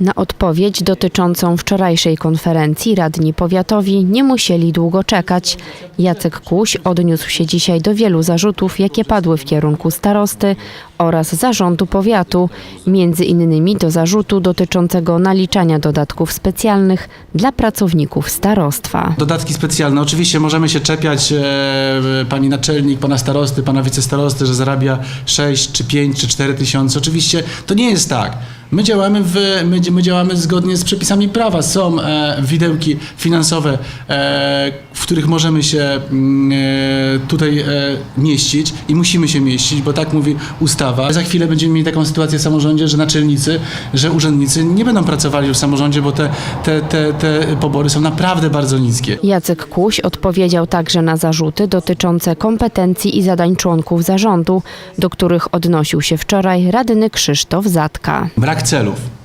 Na odpowiedź dotyczącą wczorajszej konferencji radni powiatowi nie musieli długo czekać. Jacek Kuś odniósł się dzisiaj do wielu zarzutów, jakie padły w kierunku starosty oraz zarządu powiatu, między innymi do zarzutu dotyczącego naliczania dodatków specjalnych dla pracowników starostwa. Dodatki specjalne. Oczywiście możemy się czepiać e, pani naczelnik, pana starosty, pana wicestarosty, że zarabia 6 czy 5 czy 4 tysiące. Oczywiście to nie jest tak. My działamy, w, my, my działamy zgodnie z przepisami prawa. Są e, widełki finansowe, e, w których możemy się mm, e, tutaj e, mieścić i musimy się mieścić, bo tak mówi ustawa. Za chwilę będziemy mieli taką sytuację w samorządzie, że naczelnicy, że urzędnicy nie będą pracowali w samorządzie, bo te, te, te, te pobory są naprawdę bardzo niskie. Jacek Kuś odpowiedział także na zarzuty dotyczące kompetencji i zadań członków zarządu, do których odnosił się wczoraj radny Krzysztof Zatka. Brak celów.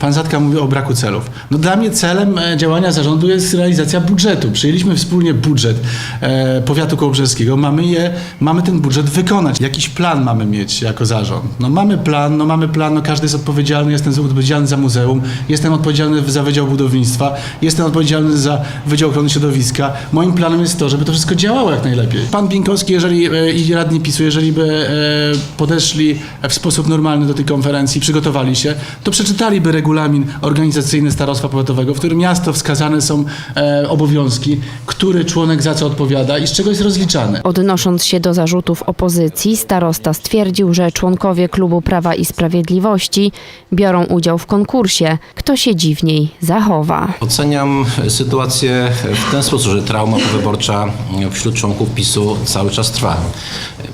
Pan Zatka mówi o braku celów. No dla mnie celem e, działania zarządu jest realizacja budżetu. Przyjęliśmy wspólnie budżet e, powiatu kołobrzeskiego. Mamy, je, mamy ten budżet wykonać. Jakiś plan mamy mieć jako zarząd. No mamy plan, no mamy plan, no każdy jest odpowiedzialny. Jestem odpowiedzialny za muzeum, jestem odpowiedzialny za Wydział Budownictwa, jestem odpowiedzialny za Wydział Ochrony Środowiska. Moim planem jest to, żeby to wszystko działało jak najlepiej. Pan Pinkowski jeżeli, e, i radni PiSu, jeżeli by e, podeszli w sposób normalny do tej konferencji, przygotowali się, to przeczytaliby regulamin organizacyjny Starostwa Powiatowego, w którym miasto wskazane są e, obowiązki, który członek za co odpowiada i z czego jest rozliczany. Odnosząc się do zarzutów opozycji, starosta stwierdził, że członkowie klubu Prawa i Sprawiedliwości biorą udział w konkursie. Kto się dziwniej zachowa. Oceniam sytuację w ten sposób, że trauma powyborcza wśród członków PiSu cały czas trwa.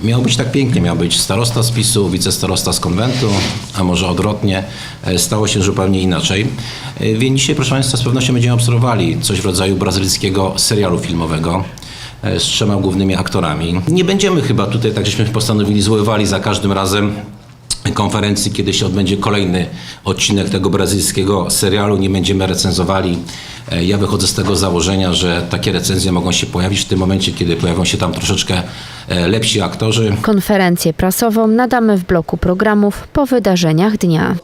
Miało być tak pięknie, miał być starosta z PiSu, wicestarosta z konwentu, a może odwrotnie. Stało się zupełnie inaczej. Więc dzisiaj, proszę Państwa, z pewnością będziemy obserwowali coś w rodzaju brazylijskiego serialu filmowego z trzema głównymi aktorami. Nie będziemy chyba tutaj, tak żeśmy postanowili, złowali za każdym razem konferencji, kiedy się odbędzie kolejny odcinek tego brazylijskiego serialu. Nie będziemy recenzowali. E, Ja wychodzę z tego założenia, że takie recenzje mogą się pojawić w tym momencie, kiedy pojawią się tam troszeczkę lepsi aktorzy. Konferencję prasową nadamy w bloku programów po wydarzeniach dnia.